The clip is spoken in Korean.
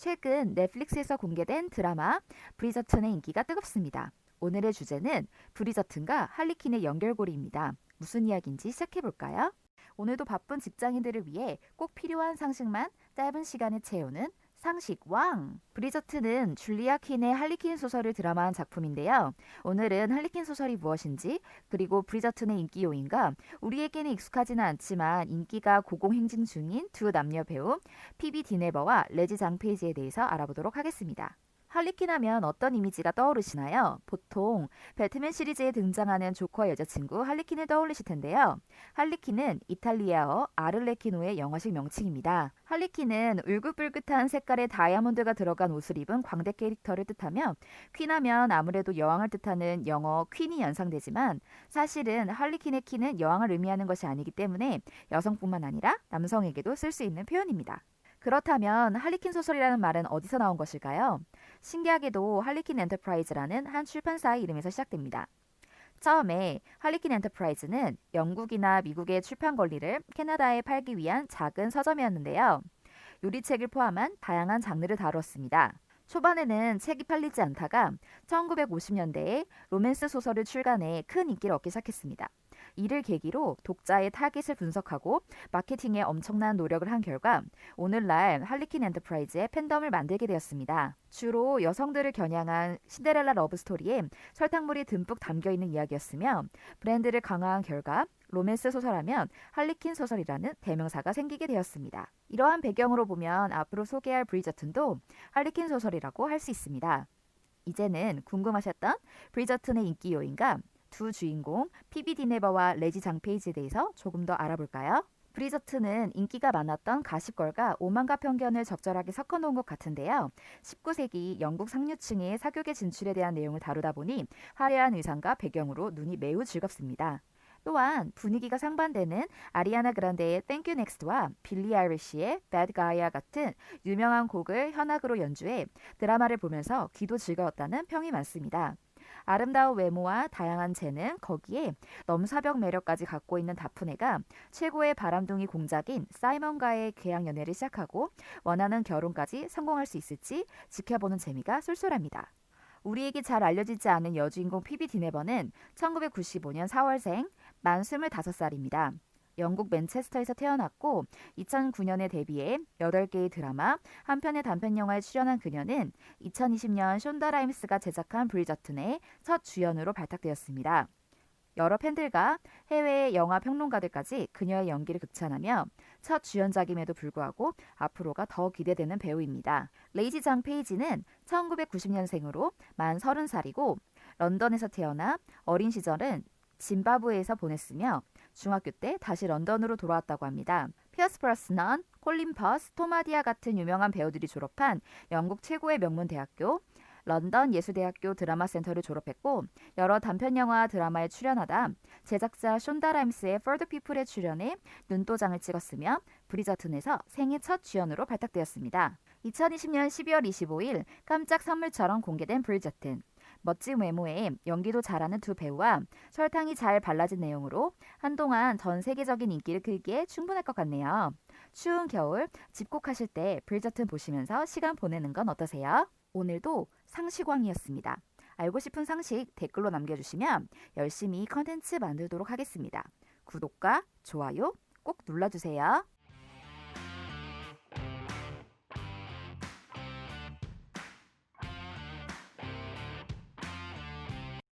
최근 넷플릭스에서 공개된 드라마 브리저튼의 인기가 뜨겁습니다. 오늘의 주제는 브리저튼과 할리퀸의 연결고리입니다. 무슨 이야기인지 시작해볼까요? 오늘도 바쁜 직장인들을 위해 꼭 필요한 상식만 짧은 시간에 채우는 상식 왕! 브리저튼은 줄리아 퀸의 할리퀸 소설을 드라마한 작품인데요. 오늘은 할리퀸 소설이 무엇인지, 그리고 브리저튼의 인기 요인과 우리에게는 익숙하지는 않지만 인기가 고공행진 중인 두 남녀 배우 피비 디네버와 레지 장페이지에 대해서 알아보도록 하겠습니다. 할리퀸 하면 어떤 이미지가 떠오르시나요? 보통 배트맨 시리즈에 등장하는 조커의 여자친구 할리퀸을 떠올리실 텐데요. 할리퀸은 이탈리아어 아를레키노의 영어식 명칭입니다. 할리퀸은 울긋불긋한 색깔의 다이아몬드가 들어간 옷을 입은 광대 캐릭터를 뜻하며 퀸하면 아무래도 여왕을 뜻하는 영어 퀸이 연상되지만 사실은 할리퀸의 퀸은 여왕을 의미하는 것이 아니기 때문에 여성뿐만 아니라 남성에게도 쓸 수 있는 표현입니다. 그렇다면 할리퀸 소설이라는 말은 어디서 나온 것일까요? 신기하게도 할리퀸 엔터프라이즈라는 한 출판사의 이름에서 시작됩니다. 처음에 할리퀸 엔터프라이즈는 영국이나 미국의 출판 권리를 캐나다에 팔기 위한 작은 서점이었는데요. 요리책을 포함한 다양한 장르를 다루었습니다. 초반에는 책이 팔리지 않다가 1950년대에 로맨스 소설을 출간해 큰 인기를 얻기 시작했습니다. 이를 계기로 독자의 타깃을 분석하고 마케팅에 엄청난 노력을 한 결과 오늘날 할리퀸 엔터프라이즈의 팬덤을 만들게 되었습니다. 주로 여성들을 겨냥한 신데렐라 러브 스토리에 설탕물이 듬뿍 담겨 있는 이야기였으며 브랜드를 강화한 결과 로맨스 소설하면 할리퀸 소설이라는 대명사가 생기게 되었습니다. 이러한 배경으로 보면 앞으로 소개할 브리저튼도 할리퀸 소설이라고 할 수 있습니다. 이제는 궁금하셨던 브리저튼의 인기 요인과 두 주인공 피비 디네버와 레지 장페이지에 대해서 조금 더 알아볼까요? 브리저트는 인기가 많았던 가십걸과 오만과 편견을 적절하게 섞어놓은 것 같은데요. 19세기 영국 상류층의 사교계 진출에 대한 내용을 다루다 보니 화려한 의상과 배경으로 눈이 매우 즐겁습니다. 또한 분위기가 상반되는 아리아나 그란데의 Thank You Next와 빌리 아이리시의 Bad Guy야 같은 유명한 곡을 현악으로 연주해 드라마를 보면서 귀도 즐거웠다는 평이 많습니다. 아름다운 외모와 다양한 재능, 거기에 넘사벽 매력까지 갖고 있는 다프네가 최고의 바람둥이 공작인 사이먼과의 계약 연애를 시작하고 원하는 결혼까지 성공할 수 있을지 지켜보는 재미가 쏠쏠합니다. 우리에게 잘 알려지지 않은 여주인공 피비 디네버는 1995년 4월생, 만 25살입니다. 영국 맨체스터에서 태어났고 2009년에 데뷔해 8개의 드라마, 한 편의 단편 영화에 출연한 그녀는 2020년 숀다 라임스가 제작한 브리저튼의 첫 주연으로 발탁되었습니다. 여러 팬들과 해외의 영화 평론가들까지 그녀의 연기를 극찬하며 첫 주연작임에도 불구하고 앞으로가 더 기대되는 배우입니다. 레이지 장 페이지는 1990년생으로 만 30살이고 런던에서 태어나 어린 시절은 짐바브웨에서 보냈으며 중학교 때 다시 런던으로 돌아왔다고 합니다. 피어스 브라스넌, 콜린 퍼스, 토마디아 같은 유명한 배우들이 졸업한 영국 최고의 명문 대학교 런던 예술대학교 드라마 센터를 졸업했고 여러 단편 영화 드라마에 출연하다 제작자 숀다 라임스의 퍼드 피플에 출연해 눈도장을 찍었으며 브리저튼에서 생애 첫 주연으로 발탁되었습니다. 2020년 12월 25일 깜짝 선물처럼 공개된 브리저튼 멋진 외모에 연기도 잘하는 두 배우와 설탕이 잘 발라진 내용으로 한동안 전 세계적인 인기를 끌기에 충분할 것 같네요. 추운 겨울 집콕하실 때 브리저튼 보시면서 시간 보내는 건 어떠세요? 오늘도 상식왕이었습니다. 알고 싶은 상식 댓글로 남겨주시면 열심히 컨텐츠 만들도록 하겠습니다. 구독과 좋아요 꼭 눌러주세요.